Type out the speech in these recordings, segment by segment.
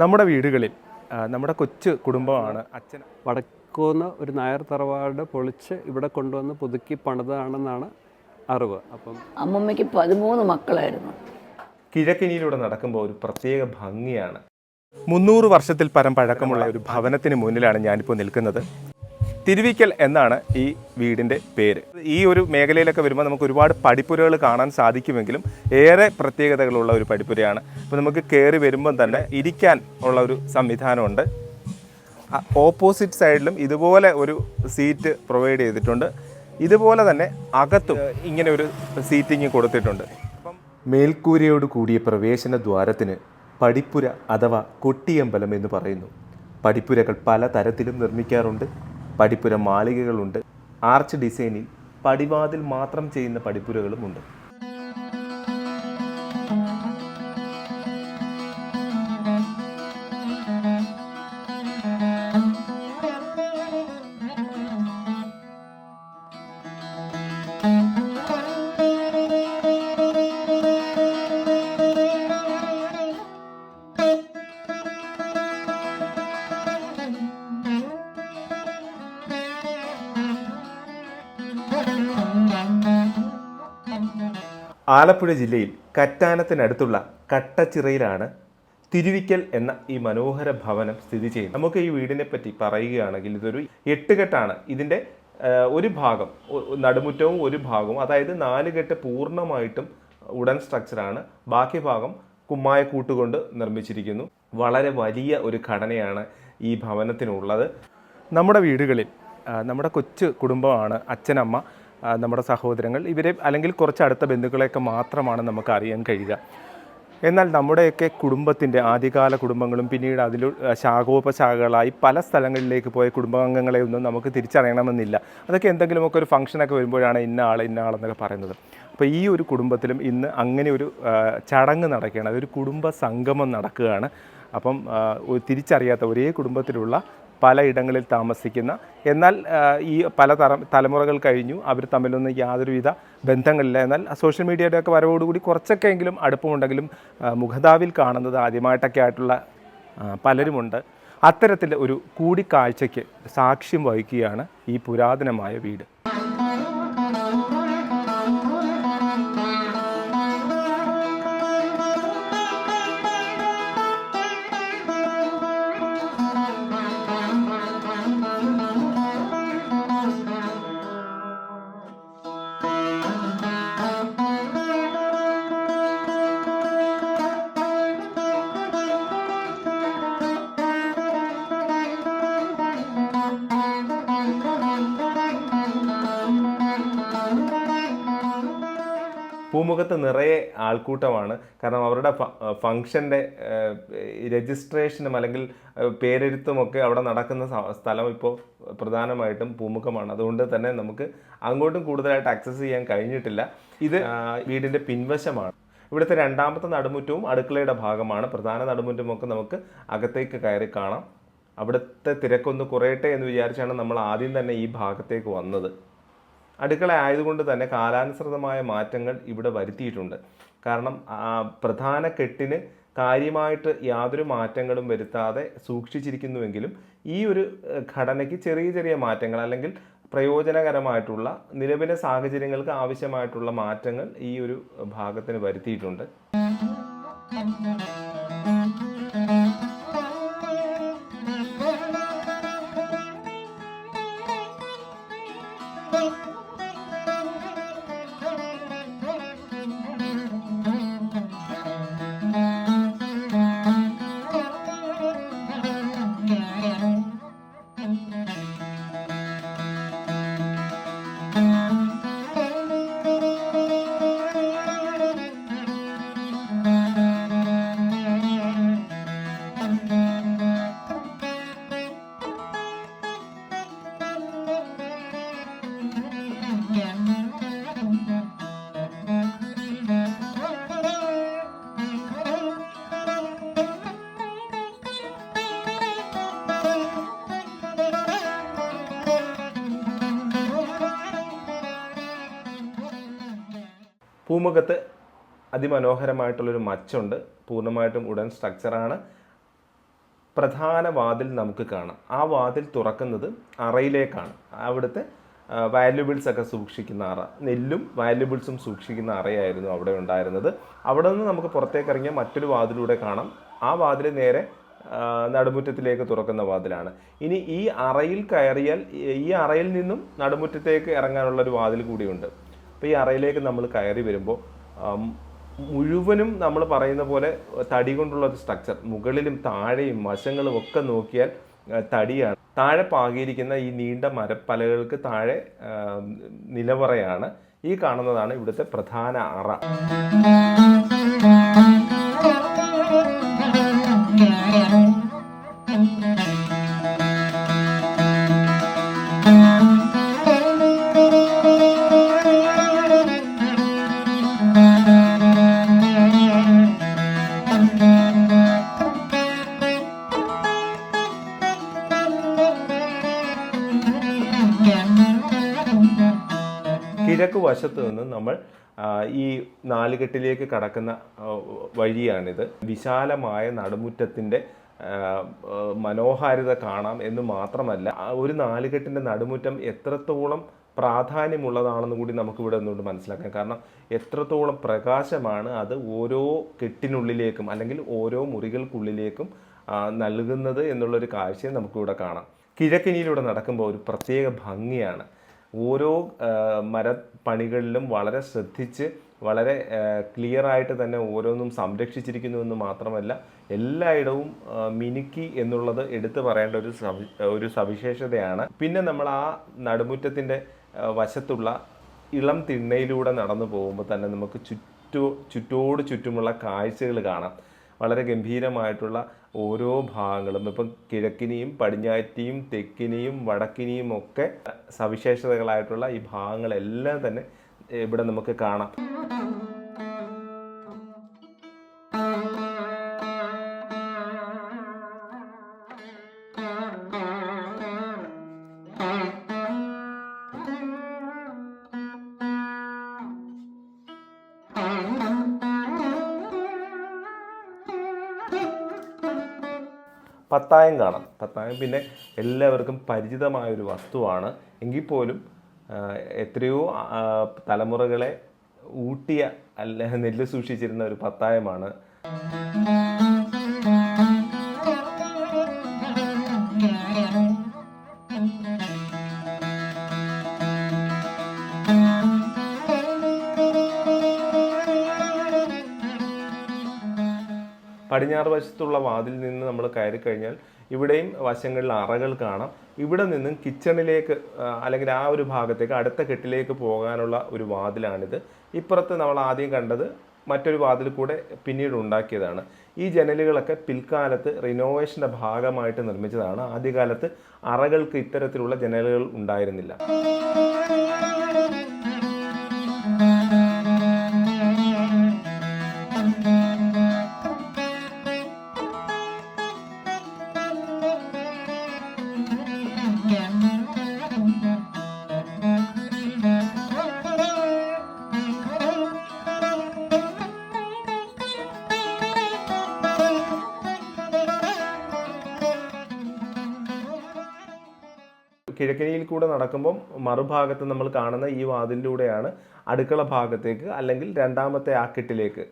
നമ്മുടെ വീടുകളിൽ നമ്മുടെ കൊച്ചു കുടുംബമാണ് അച്ഛൻ. വടക്കുന്ന ഒരു നായർ തറവാട് പൊളിച്ച് ഇവിടെ കൊണ്ടുവന്ന് പുതുക്കി പണിതാണെന്നാണ് അറിവ്. അപ്പം അമ്മമ്മയ്ക്ക് പതിമൂന്ന് മക്കളായിരുന്നു. കിഴക്കിനിയിലൂടെ നടക്കുമ്പോൾ ഒരു പ്രത്യേക ഭംഗിയാണ്. മുന്നൂറ് വർഷത്തിൽ പരം പഴക്കമുള്ള ഒരു ഭവനത്തിന് മുന്നിലാണ് ഞാനിപ്പോൾ നിൽക്കുന്നത്. തിരുവിക്കൽ എന്നാണ് ഈ വീടിന്റെ പേര്. ഈ ഒരു മേഖലയിലൊക്കെ വരുമ്പോൾ നമുക്ക് ഒരുപാട് പടിപ്പുരകൾ കാണാൻ സാധിക്കുമെങ്കിലും ഏറെ പ്രത്യേകതകളുള്ള ഒരു പടിപ്പുരയാണ് അപ്പോൾ നമുക്ക് കയറി വരുമ്പം തന്നെ ഇരിക്കാൻ ഉള്ള ഒരു സംവിധാനമുണ്ട്. ഓപ്പോസിറ്റ് സൈഡിലും ഇതുപോലെ ഒരു സീറ്റ് പ്രൊവൈഡ് ചെയ്തിട്ടുണ്ട്. ഇതുപോലെ തന്നെ അകത്തും ഇങ്ങനെ ഒരു സീറ്റിംഗ് കൊടുത്തിട്ടുണ്ട്. അപ്പം മേൽക്കൂരയോട് കൂടിയ പ്രവേശന ദ്വാരത്തിന് പടിപ്പുര അഥവാ കൊട്ടിയമ്പലം എന്ന് പറയുന്നു. പടിപ്പുരകൾ പല തരത്തിലും നിർമ്മിക്കാറുണ്ട്. പടിപ്പുര മാളികകളുണ്ട്. ആർച്ച് ഡിസൈനിൽ പടിവാതിൽ മാത്രം ചെയ്യുന്ന പടിപ്പുരകളുമുണ്ട് ആലപ്പുഴ ജില്ലയിൽ കറ്റാനത്തിനടുത്തുള്ള കട്ടച്ചിറയിലാണ് തിരുവിക്കൽ എന്ന ഈ മനോഹര ഭവനം സ്ഥിതി ചെയ്യുന്നത്. നമുക്ക് ഈ വീടിനെ പറ്റി പറയുകയാണെങ്കിൽ ഇതൊരു എട്ടുകെട്ടാണ്. ഇതിന്റെ ഒരു ഭാഗം നടുമുറ്റവും ഒരു ഭാഗവും അതായത് നാല് കെട്ട് പൂർണമായിട്ടും ഉടൻ സ്ട്രക്ചറാണ് ബാക്കി ഭാഗം കുമ്മായ കൂട്ടുകൊണ്ട് നിർമ്മിച്ചിരിക്കുന്നു. വളരെ വലിയ ഒരു ഘടനയാണ് ഈ ഭവനത്തിനുള്ളത്. നമ്മുടെ വീടുകളിൽ നമ്മുടെ കൊച്ചു കുടുംബമാണ് അച്ഛനമ്മ. നമ്മുടെ സഹോദരങ്ങൾ. ഇവരെ അല്ലെങ്കിൽ കുറച്ച് അടുത്ത ബന്ധുക്കളെയൊക്കെ മാത്രമാണ് നമുക്ക് അറിയാൻ കഴിയുക. എന്നാൽ നമ്മുടെയൊക്കെ കുടുംബത്തിന്റെ ആദ്യകാല കുടുംബങ്ങളും പിന്നീട് അതിൽ ശാഖോപശാഖകളായി പല സ്ഥലങ്ങളിലേക്ക് പോയ കുടുംബാംഗങ്ങളെ ഒന്നും നമുക്ക് തിരിച്ചറിയണമെന്നില്ല. അതൊക്കെ എന്തെങ്കിലുമൊക്കെ ഒരു ഫംഗ്ഷനൊക്കെ വരുമ്പോഴാണ് ഇന്ന ആൾ ഇന്ന ആളെന്നൊക്കെ പറയുന്നത്. അപ്പോൾ ഈ ഒരു കുടുംബത്തിലും ഇന്ന് അങ്ങനെ ഒരു ചടങ്ങ് നടക്കുകയാണ്. അതൊരു കുടുംബ സംഗമം നടക്കുകയാണ്. അപ്പം തിരിച്ചറിയാത്ത ഒരേ കുടുംബത്തിലുള്ള പലയിടങ്ങളിൽ താമസിക്കുന്ന എന്നാൽ ഈ പല തറ തലമുറകൾ കഴിഞ്ഞു. അവർ തമ്മിലൊന്നും യാതൊരുവിധ ബന്ധങ്ങളില്ല. എന്നാൽ സോഷ്യൽ മീഡിയയുടെ ഒക്കെ വരവോടുകൂടി കുറച്ചൊക്കെ എങ്കിലും അടുപ്പമുണ്ടെങ്കിലും മുഖതാവിൽ കാണുന്നത് ആദ്യമായിട്ടൊക്കെ ആയിട്ടുള്ള പലരുമുണ്ട്. അത്തരത്തിൽ ഒരു കൂടിക്കാഴ്ചയ്ക്ക് സാക്ഷ്യം വഹിക്കുകയാണ് ഈ പുരാതനമായ വീട്. പൂമുഖത്ത് നിറയെ ആൾക്കൂട്ടമാണ്. കാരണം അവരുടെ ഫംഗ്ഷന്റെ രജിസ്ട്രേഷനും അല്ലെങ്കിൽ പേരെഴുത്തുമൊക്കെ അവിടെ നടക്കുന്ന സ്ഥലം ഇപ്പോൾ പ്രധാനമായിട്ടും പൂമുഖമാണ്. അതുകൊണ്ട് തന്നെ നമുക്ക് അങ്ങോട്ടും കൂടുതലായിട്ട് ആക്സസ് ചെയ്യാൻ കഴിഞ്ഞിട്ടില്ല. ഇത് വീടിന്റെ പിൻവശമാണ്. ഇവിടുത്തെ രണ്ടാമത്തെ നടുമുറ്റവും അടുക്കളയുടെ ഭാഗമാണ്. പ്രധാന നടുമുറ്റമൊക്കെ നമുക്ക് അകത്തേക്ക് കയറി കാണാം. അവിടുത്തെ തിരക്കൊന്ന് കുറയട്ടെ എന്ന് വിചാരിച്ചാണ് നമ്മൾ ആദ്യം തന്നെ ഈ ഭാഗത്തേക്ക് വന്നത്. അടുക്കള ആയതുകൊണ്ട് തന്നെ കാലാനുസൃതമായ മാറ്റങ്ങൾ ഇവിടെ വരുത്തിയിട്ടുണ്ട്. കാരണം പ്രധാന കെട്ടിന് കാര്യമായിട്ട് യാതൊരു മാറ്റങ്ങളും വരുത്താതെ സൂക്ഷിച്ചിരിക്കുന്നുവെങ്കിലും ഈ ഒരു ഘടനയ്ക്ക് ചെറിയ ചെറിയ മാറ്റങ്ങൾ അല്ലെങ്കിൽ പ്രയോജനകരമായിട്ടുള്ള നിലവിലെ സാഹചര്യങ്ങൾക്ക് ആവശ്യമായിട്ടുള്ള മാറ്റങ്ങൾ ഈ ഒരു ഭാഗത്തിന് വരുത്തിയിട്ടുണ്ട്. പൂമുഖത്ത് അതിമനോഹരമായിട്ടുള്ളൊരു മച്ചുണ്ട്. പൂർണമായിട്ടും ഉടൻ സ്ട്രക്ചറാണ്. പ്രധാന വാതിൽ നമുക്ക് കാണാം. ആ വാതിൽ തുറക്കുന്നത് അറയിലേക്കാണ്. അവിടുത്തെ വാല്യുബിൾസ് ഒക്കെ സൂക്ഷിക്കുന്ന അറ. നെല്ലും വാല്യുബിൾസും സൂക്ഷിക്കുന്ന അറയായിരുന്നു അവിടെ ഉണ്ടായിരുന്നത്. അവിടെ നിന്ന് നമുക്ക് പുറത്തേക്ക് ഇറങ്ങിയ മറ്റൊരു വാതിലൂടെ കാണാം. ആ വാതിൽ നേരെ നടുമുറ്റത്തിലേക്ക് തുറക്കുന്ന വാതിലാണ്. ഇനി ഈ അറയിൽ കയറിയാൽ ഈ അറയിൽ നിന്നും നടുമുറ്റത്തേക്ക് ഇറങ്ങാനുള്ള ഒരു വാതിൽ കൂടിയുണ്ട്. അപ്പോൾ ഈ അറയിലേക്ക് നമ്മൾ കയറി വരുമ്പോൾ മുഴുവനും നമ്മൾ പറയുന്ന പോലെ തടി കൊണ്ടുള്ള ഒരു സ്ട്രക്ചർ മുകളിലും താഴെയും വശങ്ങളും ഒക്കെ നോക്കിയാൽ തടിയാണ്. താഴെ പാകിയിരിക്കുന്ന ഈ നീണ്ട മരപ്പലകൾക്ക് താഴെ നിലവറയാണ് ഈ കാണുന്നതാണ് ഇവിടുത്തെ പ്രധാന അറ. കിഴക്ക് വശത്ത് നിന്ന് നമ്മൾ ഈ നാലുകെട്ടിലേക്ക് കടക്കുന്ന വഴിയാണിത്. വിശാലമായ നടുമുറ്റത്തിന്റെ മനോഹാരിത കാണാം എന്ന് മാത്രമല്ല ഒരു നാലുകെട്ടിന്റെ നടുമുറ്റം എത്രത്തോളം പ്രാധാന്യമുള്ളതാണെന്ന് കൂടി നമുക്ക് ഇവിടെ നിന്നുകൊണ്ട് മനസ്സിലാക്കാം. കാരണം എത്രത്തോളം പ്രകാശമാണ് അത് ഓരോ കെട്ടിനുള്ളിലേക്കും അല്ലെങ്കിൽ ഓരോ മുറികൾക്കുള്ളിലേക്കും നൽകുന്നത് എന്നുള്ളൊരു കാഴ്ചയെ നമുക്കിവിടെ കാണാം. കിഴക്കിനിയിലൂടെ നടക്കുമ്പോൾ ഒരു പ്രത്യേക ഭംഗിയാണ്. ഓരോ മരപ്പണികളിലും വളരെ ശ്രദ്ധിച്ച് വളരെ ക്ലിയർ ആയിട്ട് തന്നെ ഓരോന്നും സംരക്ഷിച്ചിരിക്കുന്നു എന്ന് മാത്രമല്ല എല്ലായിടവും മിനുക്കി എന്നുള്ളത് എടുത്തു പറയേണ്ട ഒരു ഒരു സവിശേഷതയാണ്. പിന്നെ നമ്മൾ ആ നടുമുറ്റത്തിന്റെ വശത്തുള്ള ഇളം തിണ്ണയിലൂടെ നടന്നു പോകുമ്പോൾ തന്നെ നമുക്ക് ചുറ്റു ചുറ്റോട് ചുറ്റുമുള്ള കാഴ്ചകൾ കാണാം. വളരെ ഗംഭീരമായിട്ടുള്ള ഓരോ ഭാഗങ്ങളും. ഇപ്പം കിഴക്കിനെയും പടിഞ്ഞാറ്റിയും തെക്കിനെയും വടക്കിനെയും ഒക്കെ സവിശേഷതകളായിട്ടുള്ള ഈ ഭാഗങ്ങളെല്ലാം തന്നെ ഇവിടെ നമുക്ക് കാണാം. പത്തായം കാണാം. പത്തായം പിന്നെ എല്ലാവർക്കും പരിചിതമായ ഒരു വസ്തുവാണ്. എങ്കിൽ പോലും എത്രയോ തലമുറകളെ ഊട്ടിയ അല്ല നെല്ല് സൂക്ഷിച്ചിരുന്ന ഒരു പത്തായമാണ്. പടിഞ്ഞാറ് വശത്തുള്ള വാതിൽ നിന്ന് നമ്മൾ കയറി കഴിഞ്ഞാൽ ഇവിടെയും വശങ്ങളിൽ അറകൾ കാണാം. ഇവിടെ നിന്നും കിച്ചണിലേക്ക് അല്ലെങ്കിൽ ആ ഒരു ഭാഗത്തേക്ക് അടുത്ത കെട്ടിലേക്ക് പോകാനുള്ള ഒരു വാതിലാണിത്. ഇപ്പുറത്ത് നമ്മൾ ആദ്യം കണ്ടത് മറ്റൊരു വാതിൽ കൂടെ പിന്നീട് ഉണ്ടാക്കിയതാണ്. ഈ ജനലുകളൊക്കെ പിൽക്കാലത്ത് റിനോവേഷന്റെ ഭാഗമായിട്ട് നിർമ്മിച്ചതാണ്. ആദ്യകാലത്ത് അറകൾക്ക് ഇത്തരത്തിലുള്ള ജനലുകൾ ഉണ്ടായിരുന്നില്ല. കൂടെ നടക്കുമ്പം മറുഭാഗത്ത് നമ്മൾ കാണുന്ന ഈ വാതിലിലൂടെയാണ് അടുക്കള ഭാഗത്തേക്ക് അല്ലെങ്കിൽ രണ്ടാമത്തെ ആ കെട്ടിലേക്ക്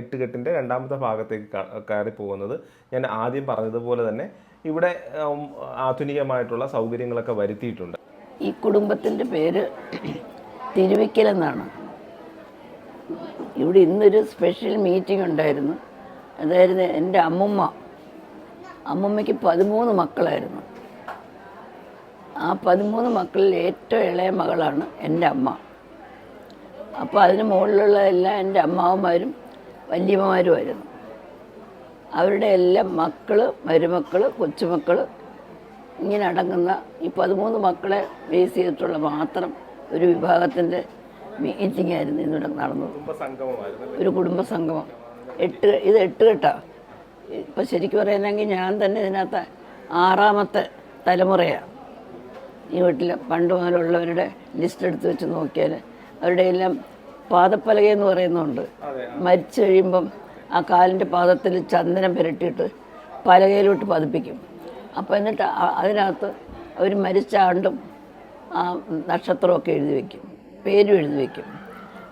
എട്ട് കെട്ടിന്റെ രണ്ടാമത്തെ ഭാഗത്തേക്ക് കയറി പോകുന്നത് ഞാൻ ആദ്യം പറഞ്ഞതുപോലെ തന്നെ ഇവിടെ ആധുനികമായിട്ടുള്ള സൗകര്യങ്ങളൊക്കെ വരുത്തിയിട്ടുണ്ട്. ഈ കുടുംബത്തിന്റെ പേര് തിരുവിക്കൽ എന്നാണ്. ഇവിടെ ഇന്നൊരു സ്പെഷ്യൽ മീറ്റിംഗ് ഉണ്ടായിരുന്നു. അതായിരുന്നു എന്റെ അമ്മുമ്മ അമ്മുമ്മയ്ക്ക് പതിമൂന്ന് മക്കളായിരുന്നു. ആ പതിമൂന്ന് മക്കളിൽ ഏറ്റവും ഇളയ മകളാണ് എന്റെ അമ്മ. അപ്പോൾ അതിന് മുകളിലുള്ള എല്ലാം എന്റെ അമ്മാവന്മാരും വല്യമ്മമാരുമായിരുന്നു അവരുടെ എല്ലാം മക്കൾ മരുമക്കൾ കൊച്ചുമക്കൾ ഇങ്ങനെ അടങ്ങുന്ന ഈ പതിമൂന്ന് മക്കളെ ബേസ് ചെയ്തിട്ടുള്ള മാത്രം ഒരു വിഭാഗത്തിന്റെ മീറ്റിംഗ് ആയിരുന്നു ഇന്നിവിടെ നടന്നത്. ഒരു കുടുംബ സംഗമം എട്ട് ഇത് എട്ട് കെട്ടാ? ഇപ്പം ശരിക്കും പറയുന്നെങ്കിൽ ഞാൻ തന്നെ ഇതിനകത്ത് ആറാമത്തെ തലമുറയാണ്. ഈ വീട്ടിൽ പണ്ട് മുതലുള്ളവരുടെ ലിസ്റ്റ് എടുത്ത് വെച്ച് നോക്കിയാൽ അവരുടെ എല്ലാം പാദപ്പലക എന്ന് പറയുന്നുണ്ട് മരിച്ചു കഴിയുമ്പം ആ കാലിന്റെ പാദത്തിൽ ചന്ദനം പുരട്ടിയിട്ട് പലകയിലോട്ട് പതിപ്പിക്കും. അപ്പോൾ എന്നിട്ട് അതിനകത്ത് അവർ മരിച്ച ആണ്ടും ആ നക്ഷത്രമൊക്കെ എഴുതി വയ്ക്കും പേരും എഴുതി വയ്ക്കും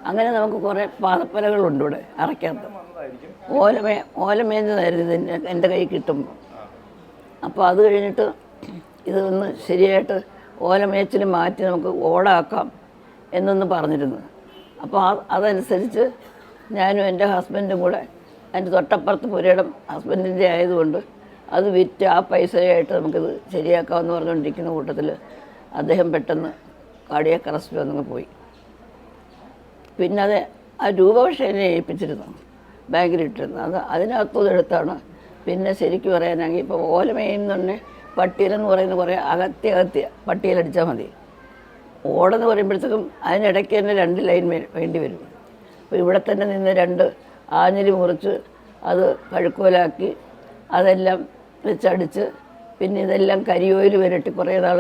അങ്ങനെ നമുക്ക് കുറേ പാദപ്പലകളുണ്ട് ഇവിടെ അറയ്ക്കകത്ത്. ഓലമേ ഓലമേഞ്ഞതായിരുന്നു എന്റെ കൈ കിട്ടുമ്പോൾ അപ്പോൾ അത് കഴിഞ്ഞിട്ട് ഇതൊന്ന് ശരിയായിട്ട് ഓലമേച്ചിൽ മാറ്റി നമുക്ക് ഓടാക്കാം എന്നൊന്ന് പറഞ്ഞിരുന്നു. അപ്പോൾ അതനുസരിച്ച് ഞാനും എന്റെ ഹസ്ബൻഡും കൂടെ എന്റെ തൊട്ടപ്പുറത്ത് പുരയിടം ഹസ്ബൻഡിന്റെ ആയതുകൊണ്ട് അത് വിറ്റ് ആ പൈസയായിട്ട് നമുക്കിത് ശരിയാക്കാമെന്ന് പറഞ്ഞുകൊണ്ടിരിക്കുന്ന കൂട്ടത്തിൽ അദ്ദേഹം പെട്ടെന്ന് കാർഡിയക് അറസ്റ്റ് വന്നങ്ങ് പോയി. പിന്നെ അത് ആ രൂപ പക്ഷേ എന്നെ ഏൽപ്പിച്ചിരുന്നു. ബാങ്കിലിട്ടിരുന്നു. അത് അതിനകത്തുനിന്ന് എടുത്താണ്. പിന്നെ ശരിക്കും പറയാനാണെങ്കിൽ ഇപ്പോൾ ഓലമേയെന്ന് പട്ടിയലെന്ന് പറയുന്ന കുറേ അകത്തി അകത്തി പട്ടിയലടിച്ചാൽ മതി. ഓടെന്ന് പറയുമ്പോഴത്തേക്കും അതിനിടയ്ക്ക് തന്നെ രണ്ട് ലൈൻ വേണ്ടി വരും. അപ്പോൾ ഇവിടെ തന്നെ നിന്ന് രണ്ട് ആഞ്ഞിലി മുറിച്ച് അത് കഴുക്കോലാക്കി അതെല്ലാം വെച്ചടിച്ച് പിന്നെ ഇതെല്ലാം കരിയോയിൽ വരട്ടി കുറേ നാൾ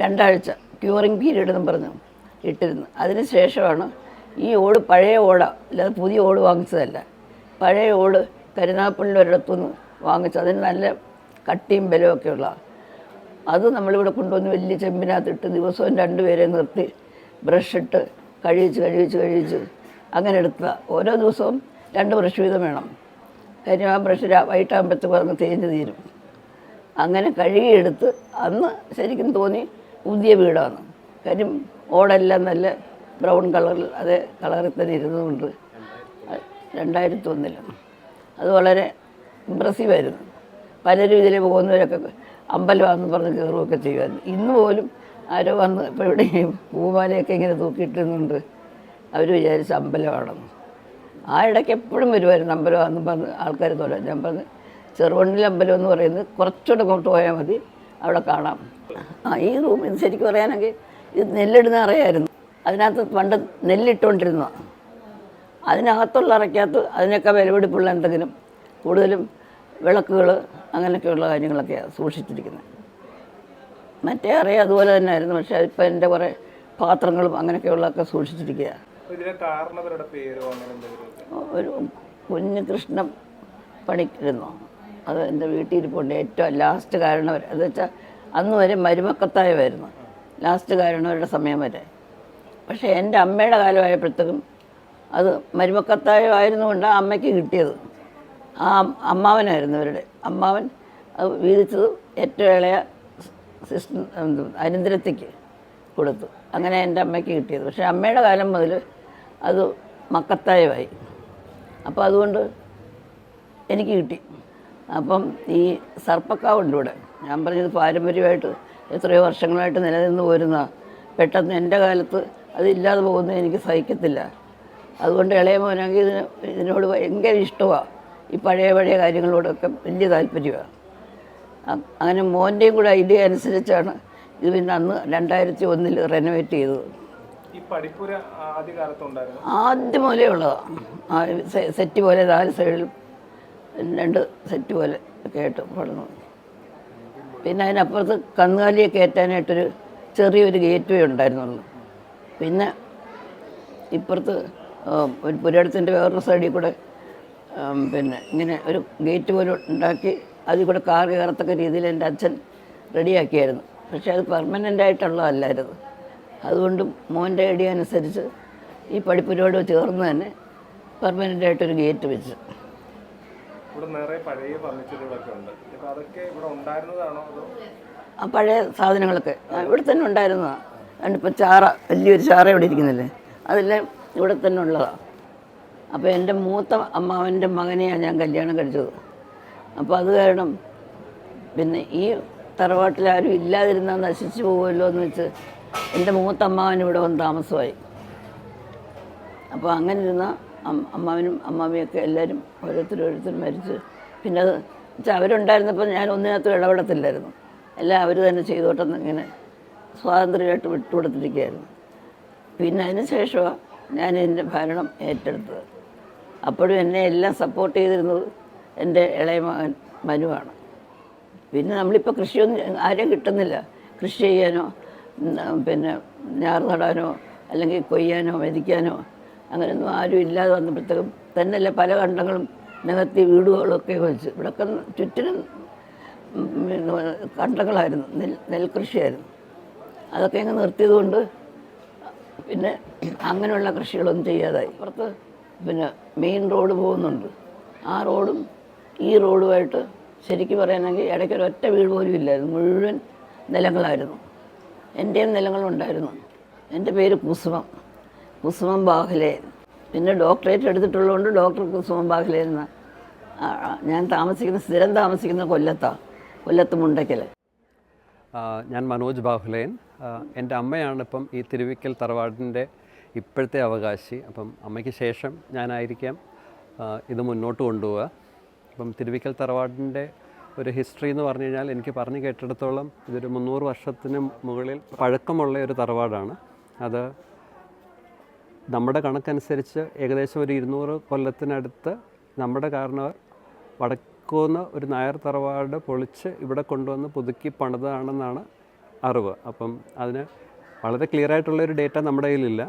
രണ്ടാഴ്ച ക്യൂറിങ് പീരീഡ് എന്നും പറഞ്ഞു ഇട്ടിരുന്നു. അതിന് ശേഷമാണ് ഈ ഓട് പഴയ ഓട അല്ലാതെ പുതിയ ഓട് വാങ്ങിച്ചതല്ല. പഴയ ഓട് കരുനാപ്പള്ളിന്റെ ഒരിടത്തുനിന്ന് വാങ്ങിച്ചു അതിന് നല്ല കട്ടിയും ബലമൊക്കെ ഉള്ള അത് നമ്മളിവിടെ കൊണ്ടുവന്ന് വലിയ ചെമ്പിനകത്തിട്ട് ദിവസവും രണ്ടുപേരെ നിർത്തി ബ്രഷ് ഇട്ട് കഴിയിച്ച് കഴിയിച്ച് കഴിയിച്ച് അങ്ങനെ എടുത്ത ഓരോ ദിവസവും രണ്ട് ബ്രഷ് വീതം വേണം. കാര്യം ആ ബ്രഷ് വൈകിട്ടാകുമ്പോഴത്തേക്ക് അങ്ങ് തേഞ്ഞ് തീരും. അങ്ങനെ കഴുകിയെടുത്ത് അന്ന് ശരിക്കും തോന്നി പുതിയ വീടാണ്. കാര്യം ഓടെല്ലാം നല്ല ബ്രൗൺ കളറിൽ അതേ കളറിൽ തന്നെ ഇരുന്നതുകൊണ്ട് രണ്ടായിരത്തി ഒന്നിൽ അത് വളരെ ഇമ്പ്രസീവായിരുന്നു പലരും ഇതിൽ പോകുന്നവരൊക്കെ അമ്പലമാണെന്ന് പറഞ്ഞ് കയറുകയൊക്കെ ചെയ്യുമായിരുന്നു. ഇന്ന് പോലും ആരോ വന്ന് ഇപ്പോൾ ഇവിടെ പൂമാലയൊക്കെ ഇങ്ങനെ തൂക്കിയിട്ടിരുന്നുണ്ട് അവർ വിചാരിച്ച അമ്പലമാണെന്ന്. ആ ഇടയ്ക്ക് എപ്പോഴും വരുമായിരുന്നു അമ്പലമാണെന്ന് പറഞ്ഞ് ആൾക്കാർ തോലാം ഞാൻ പറഞ്ഞ് ചെറുവണ്ണിലെ അമ്പലം എന്ന് പറയുന്നത് കുറച്ചുകൂടെ അങ്ങോട്ട് പോയാൽ മതി അവിടെ കാണാം. ആ ഈ റൂമിൽ ശരിക്കും പറയാനെങ്കിൽ ഇത് നെല്ലിടുന്ന അറിയായിരുന്നു. അതിനകത്ത് പണ്ട് നെല്ലിട്ടുകൊണ്ടിരുന്ന അതിനകത്തുള്ള അറയ്ക്കകത്ത് അതിനൊക്കെ വിലപിടിപ്പുള്ള എന്തെങ്കിലും കൂടുതലും വിളക്കുകൾ അങ്ങനെയൊക്കെയുള്ള കാര്യങ്ങളൊക്കെയാണ് സൂക്ഷിച്ചിരിക്കുന്നത്. മറ്റേ അറിയാം അതുപോലെ തന്നെ ആയിരുന്നു പക്ഷേ ഇപ്പം എന്റെ കുറേ പാത്രങ്ങളും അങ്ങനെയൊക്കെയുള്ളതൊക്കെ സൂക്ഷിച്ചിരിക്കുക. ഇതിലെ കാരണവരുടെ പേരോ അങ്ങനെ എന്തെങ്കിലും ഒരു കുഞ്ഞ് കൃഷ്ണ പണിക്കിരുന്നു. അത് എന്റെ വീട്ടിൽ ഇരിപ്പുണ്ട് ഏറ്റവും ലാസ്റ്റ് കാരണവർ എന്ന് വെച്ചാൽ അന്ന് വരെ മരുമക്കത്തായമായിരുന്നു ലാസ്റ്റ് കാരണവരുടെ സമയം വരെ. പക്ഷേ എന്റെ അമ്മയുടെ കാലമായപ്പോഴത്തേക്കും അത് മരുമക്കത്തായമായിരുന്നുകൊണ്ട് അമ്മയ്ക്ക് കിട്ടിയത്. ആ അമ്മാവനായിരുന്നു ഇവരുടെ അമ്മാവൻ അത് വീതിച്ചത് ഏറ്റവും ഇളയ സിസ്റ്റർ കൊടുത്തു. അങ്ങനെ എന്റെ അമ്മയ്ക്ക് കിട്ടിയത്. പക്ഷേ അമ്മയുടെ കാലം മുതൽ അത് മക്കത്തായമായി അപ്പോൾ അതുകൊണ്ട് എനിക്ക് കിട്ടി. അപ്പം ഈ സർപ്പക്കാവുണ്ട് ഇവിടെ ഞാൻ പറഞ്ഞത് പാരമ്പര്യമായിട്ട് എത്രയോ വർഷങ്ങളായിട്ട് നിലനിന്ന് പോരുന്ന പെട്ടെന്ന് എന്റെ കാലത്ത് അതില്ലാതെ പോകുന്നത് എനിക്ക് സഹിക്കത്തില്ല. അതുകൊണ്ട് ഇളയ മോനാണെങ്കിൽ ഇതിന് ഇതിനോട് ഭയങ്കര ഇഷ്ടമാണ് ഈ പഴയ പഴയ കാര്യങ്ങളോടൊക്കെ വലിയ താല്പര്യമാണ്. അങ്ങനെ മോന്റെയും കൂടെ ഐഡിയ അനുസരിച്ചാണ് ഇത് പിന്നെ അന്ന് രണ്ടായിരത്തി ഒന്നിൽ റെനോവേറ്റ് ചെയ്തത്. ആദ്യം പോലെ ഉള്ളതാണ് സെറ്റ് പോലെ നാല് സൈഡിൽ രണ്ട് സെറ്റ് പോലെ ഒക്കെ ആയിട്ട് പടന്നു പിന്നെ അതിനപ്പുറത്ത് കന്നുകാലിയെ കയറ്റാനായിട്ടൊരു ചെറിയൊരു ഗേറ്റ് വേ ഉണ്ടായിരുന്നുള്ളൂ പിന്നെ ഇപ്പുറത്ത് ഒരു പുരയിടത്തിന്റെ വേറൊരു സൈഡിൽ കൂടെ പിന്നെ ഇങ്ങനെ ഒരു ഗേറ്റ് പോലെ ഉണ്ടാക്കി അതിൽ കൂടെ കാർ കയറത്തക്ക രീതിയിൽ എന്റെ അച്ഛൻ റെഡിയാക്കിയായിരുന്നു. പക്ഷേ അത് പെർമനന്റ് ആയിട്ടുള്ളതല്ലായിരുന്നു. അതുകൊണ്ട് മോന്റെ ഐഡിയ അനുസരിച്ച് ഈ പഠിപ്പിനോട് ചേർന്ന് തന്നെ പെർമനന്റ് ആയിട്ടൊരു ഗേറ്റ് വെച്ച്. ഇവിടെ നിറയെ പഴയ ഫർണിച്ചറുകളൊക്കെ ഉണ്ട്. ഇപ്പൊ അതൊക്കെ ഇവിടെ ഉണ്ടായിരുന്നതാണോ അതോ? ആ പഴയ സാധനങ്ങളൊക്കെ. ഇവിടെ തന്നെ ഉണ്ടായിരുന്നതാണ് അതിപ്പോൾ ചാറ വലിയൊരു ചാറ ഇവിടെ ഇരിക്കുന്നില്ലേ? അതെല്ലാം ഇവിടെ തന്നെ ഉള്ളതാണ് അപ്പോൾ എന്റെ മൂത്ത അമ്മാവന്റെ മകനെയാണ് ഞാൻ കല്യാണം കഴിച്ചത്. അപ്പോൾ അത് കാരണം പിന്നെ ഈ തറവാട്ടിൽ ആരും ഇല്ലാതിരുന്നാൽ നശിച്ചു പോകുമല്ലോ എന്ന് വെച്ച് എന്റെ മൂത്ത അമ്മാവൻ ഇവിടെ വന്ന് താമസമായി. അപ്പോൾ അങ്ങനെ ഇരുന്ന അമ്മാവനും അമ്മാവിയൊക്കെ എല്ലാവരും ഓരോരുത്തരും ഓരോരുത്തരും മരിച്ച് പിന്നെ അത് വെച്ചാൽ അവരുണ്ടായിരുന്നപ്പോൾ ഞാൻ ഒന്നിനകത്തും ഇടപെടത്തില്ലായിരുന്നു. എല്ലാം അവർ തന്നെ ചെയ്തോട്ടെന്ന് ഇങ്ങനെ സ്വാതന്ത്ര്യമായിട്ട് വിട്ടുകൊടുത്തിരിക്കുകയായിരുന്നു. പിന്നെ അതിന് ശേഷമാണ് ഞാൻ എന്റെ ഭരണം ഏറ്റെടുത്തത്. അപ്പോഴും എന്നെ എല്ലാം സപ്പോർട്ട് ചെയ്തിരുന്നത് എന്റെ ഇളയ മകൻ മനുവാണ്. പിന്നെ നമ്മളിപ്പോൾ കൃഷിയൊന്നും ആരെയും കിട്ടുന്നില്ല. കൃഷി ചെയ്യാനോ പിന്നെ ഞാറ് നടാനോ അല്ലെങ്കിൽ കൊയ്യാനോ മെതിക്കാനോ അങ്ങനെയൊന്നും ആരും ഇല്ലാതെ വന്നപ്പോഴത്തേക്കും തന്നെയല്ല പല കണ്ടങ്ങളും നികത്തി വീടുകളൊക്കെ വെച്ച്. ഇവിടെയൊക്കെ ചുറ്റിനും കണ്ടങ്ങളായിരുന്നു. നെൽ നെൽകൃഷിയായിരുന്നു അതൊക്കെ അങ്ങ് നിർത്തിയതുകൊണ്ട് പിന്നെ അങ്ങനെയുള്ള കൃഷികളൊന്നും ചെയ്യാതായി. പുറത്ത് പിന്നെ മെയിൻ റോഡ് പോകുന്നുണ്ട്. ആ റോഡും ഈ റോഡുമായിട്ട് ശരിക്കും പറയുകയാണെങ്കിൽ ഇടയ്ക്ക് ഒരൊറ്റ വീട് പോലും ഇല്ലായിരുന്നു. മുഴുവൻ നിലങ്ങളായിരുന്നു. എന്റെയും നിലങ്ങളുണ്ടായിരുന്നു എന്റെ പേര് കുസുമം. കുസുമം ബാഹ്ലെ. പിന്നെ ഡോക്ടറേറ്റ് എടുത്തിട്ടുള്ളതുകൊണ്ട് ഡോക്ടർ കുസുമം ബാഹ്ലെ എന്ന. ഞാൻ താമസിക്കുന്ന സ്ഥിരം താമസിക്കുന്ന കൊല്ലത്താണ് കൊല്ലത്ത് മുണ്ടയ്ക്കൽ ഞാൻ മനോജ് ബാഹുലേൻ. എന്റെ അമ്മയാണ് ഇപ്പം ഈ തിരുവിക്കൽ തറവാടിന്റെ ഇപ്പോഴത്തെ അവകാശി. അപ്പം അമ്മയ്ക്ക് ശേഷം ഞാനായിരിക്കാം ഇത് മുന്നോട്ട് കൊണ്ടുപോവുക. അപ്പം തിരുവിക്കൽ തറവാടിന്റെ ഒരു ഹിസ്റ്ററി എന്ന് പറഞ്ഞു കഴിഞ്ഞാൽ എനിക്ക് പറഞ്ഞു കേട്ടിടത്തോളം ഇതൊരു മുന്നൂറ് വർഷത്തിന് മുകളിൽ പഴക്കമുള്ള ഒരു തറവാടാണ്. അത് നമ്മുടെ കണക്കനുസരിച്ച് ഏകദേശം ഒരു ഇരുന്നൂറ് കൊല്ലത്തിനടുത്ത് നമ്മുടെ കാരണവർ വടക്കുന്ന ഒരു നായർ തറവാട് പൊളിച്ച് ഇവിടെ കൊണ്ടുവന്ന് പുതുക്കി പണിതാണെന്നാണ് അറിവ്. അപ്പം അതിന് വളരെ ക്ലിയർ ആയിട്ടുള്ള ഒരു ഡേറ്റ നമ്മുടെ കയ്യിലില്ല.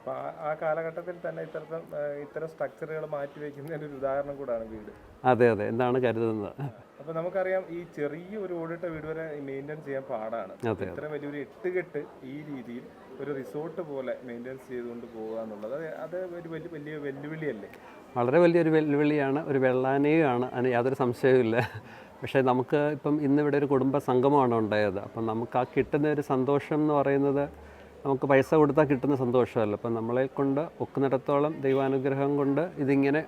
അപ്പോൾ ആ കാലഘട്ടത്തിൽ തന്നെ ഇത്തരത്തിൽ ഇത്തരം സ്ട്രക്ചറുകൾ മാറ്റി വയ്ക്കുന്നതിന് ഒരു ഉദാഹരണം കൂടാണ് വീട്. അതെ അതെ. എന്താണ് കരുതുന്നത്? അപ്പോൾ നമുക്കറിയാം ഈ ചെറിയ ഒരു ഓടിട്ട വീട് വരെ മെയിന്റെയിൻ ചെയ്യാൻ പാടാണ്. ഇത്ര വലിയൊരു എട്ടുകെട്ട് ഈ രീതിയിൽ ഒരു റിസോർട്ട് പോലെ മെയിന്റെയിൻസ് ചെയ്തുകൊണ്ട് പോകുക എന്നുള്ളത് അത് അത് ഒരു വലിയ വലിയ വെല്ലുവിളിയല്ലേ? വളരെ വലിയൊരു വെല്ലുവിളിയാണ്. ഒരു വെള്ളാനയുമാണ് അതിന് യാതൊരു സംശയവുമില്ല. പക്ഷേ നമുക്ക് ഇപ്പം ഇന്നിവിടെ ഒരു കുടുംബ സംഗമമാണ് ഉണ്ടായത്. അപ്പം നമുക്ക് ആ കിട്ടുന്ന ഒരു സന്തോഷം എന്ന് പറയുന്നത് നമുക്ക് പൈസ കൊടുത്താൽ കിട്ടുന്ന സന്തോഷമല്ല. അപ്പം നമ്മളെ കൊണ്ട് ഒക്കുന്നിടത്തോളം ദൈവാനുഗ്രഹം കൊണ്ട് ഇതിങ്ങനെ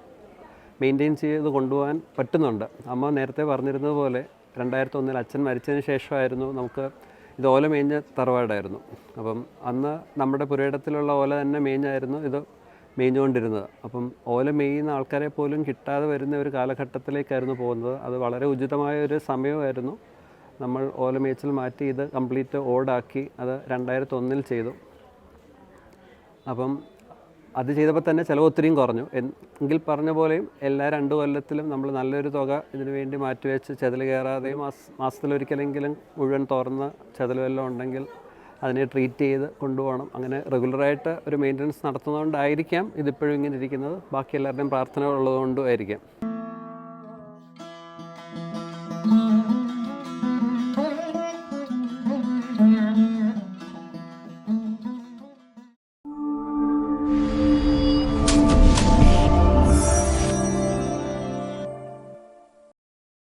മെയിന്റെയിൻ ചെയ്ത് കൊണ്ടുപോകാൻ പറ്റുന്നുണ്ട്. അമ്മ നേരത്തെ പറഞ്ഞിരുന്നത് പോലെ രണ്ടായിരത്തി ഒന്നിൽ അച്ഛൻ മരിച്ചതിന് ശേഷമായിരുന്നു നമുക്ക് ഇത് ഓല മേഞ്ഞ തറവാടായിരുന്നു. അപ്പം അന്ന് നമ്മുടെ പുരയിടത്തിലുള്ള ഓല തന്നെ മേഞ്ഞായിരുന്നു ഇത് മേഞ്ഞുകൊണ്ടിരുന്നത്. അപ്പം ഓല മേയുന്ന ആൾക്കാരെ പോലും കിട്ടാതെ വരുന്ന ഒരു കാലഘട്ടത്തിലേക്കായിരുന്നു പോകുന്നത്. അത് വളരെ ഉചിതമായ ഒരു സമയമായിരുന്നു. നമ്മൾ ഓല മേച്ചിൽ മാറ്റി ഇത് കംപ്ലീറ്റ് ഓടാക്കി അത് രണ്ടായിരത്തി ഒന്നിൽ ചെയ്തു. അപ്പം അത് ചെയ്തപ്പോൾ തന്നെ ചിലവ് ഒത്തിരിയും കുറഞ്ഞു. എങ്കിൽ പറഞ്ഞ പോലെയും എല്ലാ രണ്ട് കൊല്ലത്തിലും നമ്മൾ നല്ലൊരു തുക ഇതിനു വേണ്ടി മാറ്റിവെച്ച് ചെതൽ കയറാതെയും മാസ മാസത്തിലൊരിക്കലെങ്കിലും മുഴുവൻ തുറന്ന് ചെതൽ വല്ലതും ഉണ്ടെങ്കിൽ അതിനെ ട്രീറ്റ് ചെയ്ത് കൊണ്ടുപോകണം. അങ്ങനെ റെഗുലറായിട്ട് ഒരു മെയിന്റനൻസ് നടത്തുന്നതുകൊണ്ടായിരിക്കാം ഇതിപ്പോഴും ഇങ്ങനെ ഇരിക്കുന്നത്. ബാക്കി എല്ലാവരുടെയും പ്രാർത്ഥന ഉള്ളതുകൊണ്ടും ആയിരിക്കാം.